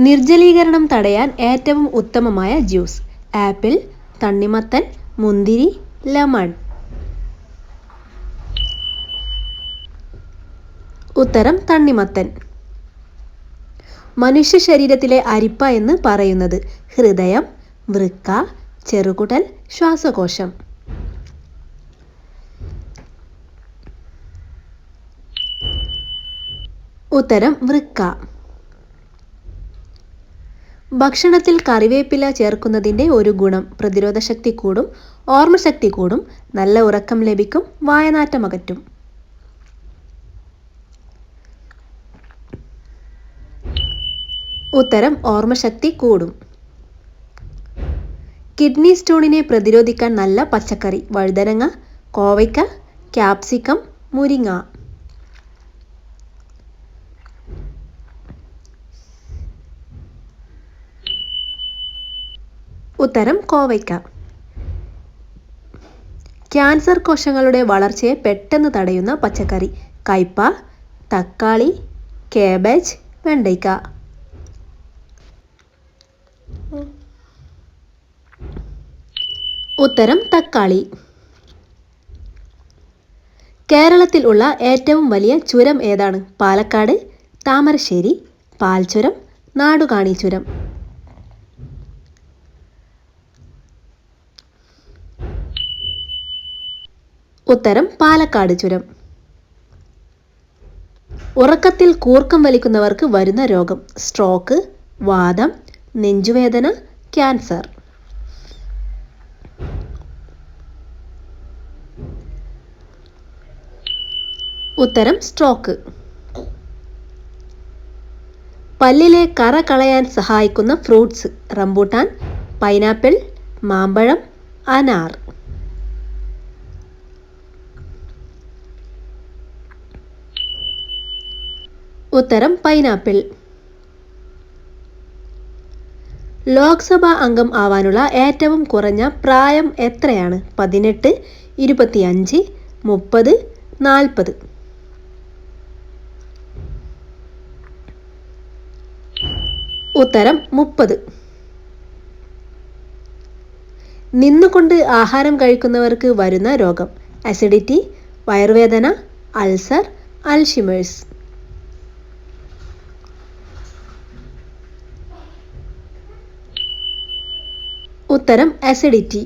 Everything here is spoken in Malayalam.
നിർജലീകരണം തടയാൻ ഏറ്റവും ഉത്തമമായ ജ്യൂസ്. ആപ്പിൾ തണ്ണിമത്തൻ മുന്തിരി ലെമൺ. ഉത്തരം തണ്ണിമത്തൻ. മനുഷ്യ ശരീരത്തിലെ അരിപ്പ എന്ന് പറയുന്നത് ഹൃദയം വൃക്ക ചെറുകുടൽ ശ്വാസകോശം. ഉത്തരം വൃക്ക. ഭക്ഷണത്തിൽ കറിവേപ്പില ചേർക്കുന്നതിന്റെ ഒരു ഗുണം പ്രതിരോധശക്തി കൂടും ഓർമ്മശക്തി കൂടും നല്ല ഉറക്കം ലഭിക്കും വായനാറ്റം അകറ്റും. ഉത്തരം ഓർമ്മശക്തി കൂടും. കിഡ്നി സ്റ്റോണിനെ പ്രതിരോധിക്കാൻ നല്ല പച്ചക്കറി വഴുതനങ്ങ കോവയ്ക്ക ക്യാപ്സിക്കം മുരിങ്ങ. ഉത്തരം കോവയ്ക്ക. ക്യാൻസർ കോശങ്ങളുടെ വളർച്ചയെ പെട്ടെന്ന് തടയുന്ന പച്ചക്കറി. കയ്പ തക്കാളി കേബേജ് വെണ്ടയ്ക്ക. ഉത്തരം തക്കാളി. കേരളത്തിൽ ഉള്ള ഏറ്റവും വലിയ ചുരം ഏതാണ്? പാലക്കാട് താമരശ്ശേരി പാൽചുരം നാടുകാണി ചുരം ഉത്തരം പാലക്കാട് ചുരം. ഉറക്കത്തിൽ കൂർക്കം വലിക്കുന്നവർക്ക് വരുന്ന രോഗം. സ്ട്രോക്ക് വാദം നെഞ്ചുവേദന ക്യാൻസർ. ഉത്തരം സ്ട്രോക്ക്. പല്ലിലെ കറ കളയാൻ സഹായിക്കുന്ന ഫ്രൂട്ട്സ്. റംബൂട്ടാൻ പൈനാപ്പിൾ മാമ്പഴം അനാർ. ഉത്തരം പൈനാപ്പിൾ. ലോക്സഭാ അംഗം ആവാനുള്ള ഏറ്റവും കുറഞ്ഞ പ്രായം എത്രയാണ്? പതിനെട്ട് ഇരുപത്തിയഞ്ച് മുപ്പത് നാൽപ്പത്. ഉത്തരം മുപ്പത്. നിന്നുകൊണ്ട് ആഹാരം കഴിക്കുന്നവർക്ക് വരുന്ന രോഗം. അസിഡിറ്റി വയറുവേദന അൾസർ അൽഷിമേഴ്സ്. ഉത്തരം അസിഡിറ്റി